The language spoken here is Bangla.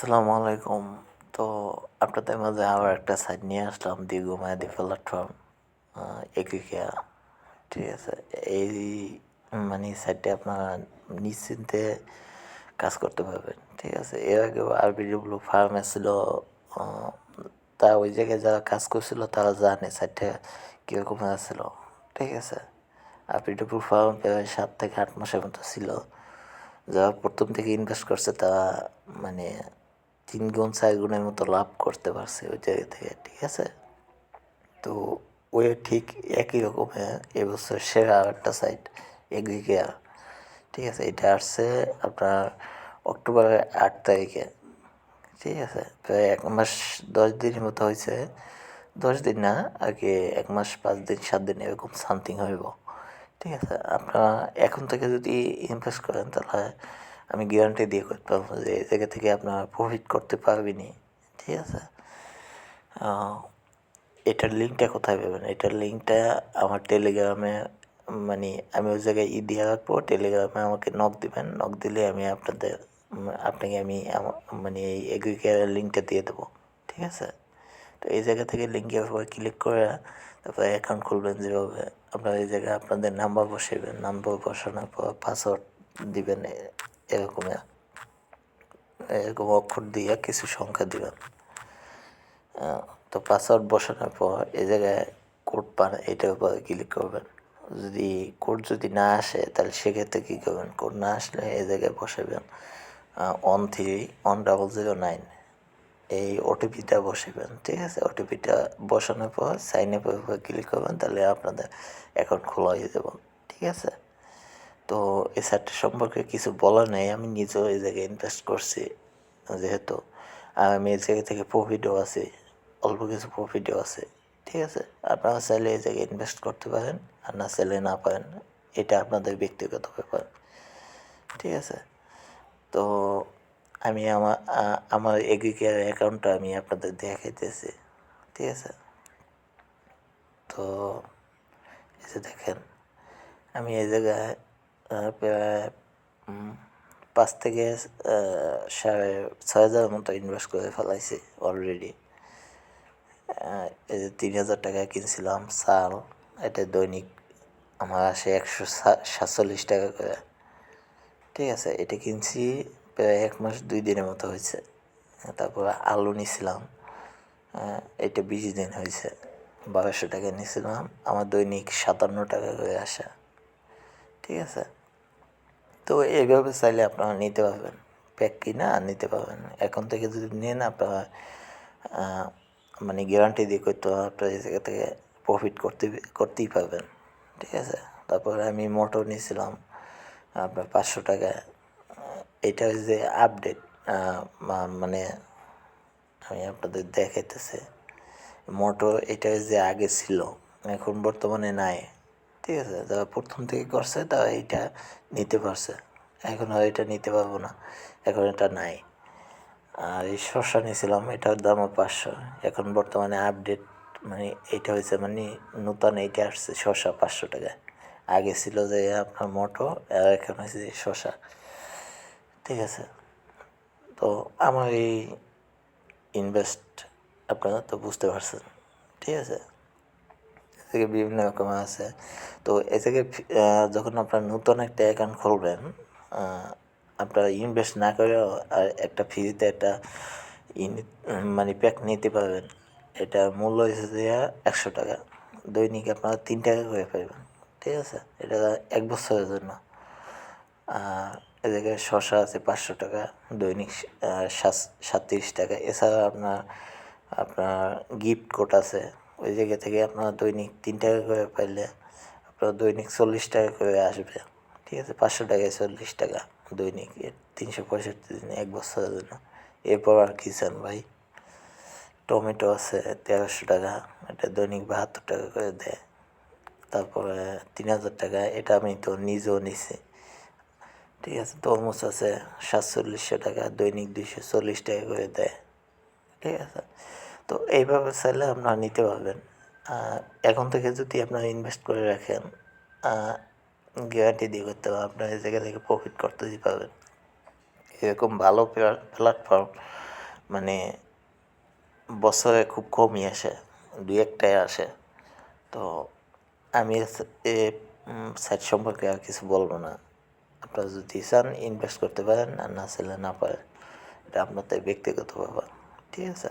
আসসালামু আলাইকুম তো আপনাদের মাঝে আবার একটা সাইট নিয়ে আসলাম দীর্ঘমেয়াদী প্ল্যাটফর্ম একুইকিয়া ঠিক আছে, এই মানে সাইটে আপনারা নিশ্চিন্তে কাজ করতে পারবেন। ঠিক আছে, এর আগে আরবিডব্লিউ ফার্মে ছিল তা ওই জায়গায় যারা কাজ করছিল, তারা জানে সাইটটা কীরকম ছিল ঠিক আছে আরবিডব্লিউ ফার্ম প্রায় সাত থেকে আট মাসের মতো ছিল। যারা প্রথম থেকে ইনভেস্ট করছে, তারা মানে তিন গুণ চার গুণের মতো লাভ করতে পারছে ওই জায়গা থেকে, ঠিক আছে? তো ওই ঠিক একই রকমের এবছর সেরা একটা সাইট এগ্রিকেয়ার ঠিক আছে? এটা আসছে আপনার অক্টোবরের আট তারিখে, ঠিক আছে? প্রায় এক মাস দশ দিনের মতো হয়েছে। দশ দিন না আগে এক মাস, পাঁচ দিন, সাত দিন এরকম সামথিং হইব, ঠিক আছে? আপনারা এখন থেকে যদি ইনভেস্ট করেন তাহলে আমি গ্যারান্টি দিয়ে করতে পারব যে এই জায়গা থেকে আপনারা প্রফিট করতে পারবেনি ঠিক আছে? এটার লিঙ্কটা কোথায় পাবেন? এটার লিঙ্কটা আমার টেলিগ্রামে মানে আমি ওই জায়গায় ই দিয়ে রাখব। টেলিগ্রামে আমাকে নক দিবেন। নক দিলে আমি আপনাদের আপনাকে আমি মানে এই এগ্রিকেয়ারের লিঙ্কটা দিয়ে দেবো। ঠিক আছে? তো এই জায়গা থেকে লিঙ্কের উপর ক্লিক করে তারপরে অ্যাকাউন্ট খুলবেন যেভাবে। আপনার এই জায়গায় আপনাদের নাম্বার বসাবেন নাম্বার বসানোর পর পাসওয়ার্ড দিবেন। এরকম এরকম অক্ষর দিয়ে কিছু সংখ্যা দিবেন। তো পাসওয়ার্ড বসানোর পর এ জায়গায় কোড পান এটার উপর ক্লিক করবেন। যদি কোড যদি না আসে, তাহলে সেক্ষেত্রে কী করবেন? কোড না আসলে এ জায়গায় বসাবেন one three one double zero nine এই ওটিপিটা বসাবেন, ঠিক আছে? ওটিপিটা বসানোর পর সাইন আপের ক্লিক করবেন, তাহলে আপনাদের অ্যাকাউন্ট খোলা হয়ে যাব, ঠিক আছে? তো এই সাইটটা সম্পর্কে কিছু বলার নেই, আমি নিজেও এই জায়গায় ইনভেস্ট করছি, যেহেতু আমি এই জায়গা থেকে প্রফিটও আছে, অল্প কিছু প্রফিটও আছে, ঠিক আছে? আপনারা চাইলে এই জায়গায় ইনভেস্ট করতে পারেন, আর না চাইলে না পারেন, এটা আপনাদের ব্যক্তিগত ব্যাপার, ঠিক আছে? তো আমি আমার আমার এগ্রিকেয়ার অ্যাকাউন্টটা আমি আপনাদের দেখাইতেছি, ঠিক আছে? তো এই যে দেখেন, আমি এই জায়গায় পাঁচ থেকে সাড়ে ছয় হাজার মতো ইনভেস্ট করে ফেলাইছি অলরেডি এই যে তিন হাজার টাকা কিনছিলাম, চাল, এটা দৈনিক আমার আসে একশো সাতচল্লিশ টাকা করে। ঠিক আছে, এটা কিনছি প্রায় এক মাস দুই দিনের মতো হয়েছে। তারপর আলু নিছিলাম এটা বিশ দিন হয়েছে। বারোশো টাকা নিছিলাম, আমার দৈনিক সাতান্ন টাকা করে আসা। ঠিক আছে তো এইভাবে চাইলে আপনারা নিতে পারবেন। প্যাক কিনা নিতে পারবেন। এখন থেকে যদি নেন আপনারা মানে গ্যারান্টি দিয়ে করতে আপনার এই জায়গা থেকে প্রফিট করতে, করতেই পারবেন। ঠিক আছে? তারপরে আমি মোটর নিয়েছিলাম, আপনার পাঁচশো টাকা। এটা হচ্ছে আপডেট মানে আমি আপনাদের দেখাইতেছে। মোটর এটা যে আগে ছিল, এখন বর্তমানে নাই। ঠিক আছে যারা প্রথম থেকে করছে তারা এইটা নিতে পারছে। এখন আর এটা নিতে পারব না, এখন এটা নাই। আর এই শসা নিয়েছিলাম, এটার দামও পাঁচশো। এখন বর্তমানে আপডেট মানে এটা হয়েছে মানে নূতন এইটা আসছে, শসা পাঁচশো টাকা আগে ছিল যে আপনার মোটো, আর এখন হয়েছে শসা। ঠিক আছে, তো আমার এই ইনভেস্ট আপনারা তো বুঝতে পারছেন। ঠিক আছে থেকে বিভিন্ন রকম আছে। তো এ থেকে যখন আপনার নতুন একটা অ্যাকাউন্ট খুলবেন আপনারা ইনভেস্ট না করেও আর একটা ফ্রিতে একটা মানে প্যাক নিতে পারবেন। এটা মূল্য হিসেবে একশো টাকা। দৈনিক আপনারা তিন টাকা করে পাবেন ঠিক আছে? এটা এক বছরের জন্য। আর এদিকে শসা আছে পাঁচশো টাকা, দৈনিক সাত- সাতত্রিশ টাকা। এছাড়া আপনার আপনার গিফট কোড আছে। ওই জায়গা থেকে আপনার দৈনিক তিন টাকা করে পাইলে আপনার দৈনিক চল্লিশ টাকা করে আসবে। ঠিক আছে? পাঁচশো টাকায় চল্লিশ টাকা দৈনিক। তিনশো পঁয়ষট্টি দিন এক বছরের জন্য। এরপর আর কি চান ভাই? টমেটো আছে তেরোশো টাকা, এটা দৈনিক বাহাত্তর টাকা করে দেয়। তারপরে তিন হাজার টাকা, এটা আমি তো নিজেও নিছি। ঠিক আছে? তরমুজ আছে সাতচল্লিশশো টাকা, দৈনিক দুইশো চল্লিশ টাকা করে দেয়। ঠিক আছে? তো এইভাবে চাইলে আপনারা নিতে পারবেন। এখন থেকে যদি আপনারা ইনভেস্ট করে রাখেন গ্যারান্টি দিয়ে করতে হবে, আপনার এই জায়গা থেকে প্রফিট করতে করতেই পারবেন। এরকম ভালো প্ল্যাটফর্ম মানে বছরে খুব কমই আসে, দুই একটাই আসে। তো আমি এ সাইট সম্পর্কে আর কিছু বলব না। আপনারা যদি চান ইনভেস্ট করতে পারেন, আর না চাইলে না পারেন, এটা আপনার আপনাদের ব্যক্তিগত ব্যাপার, ঠিক আছে?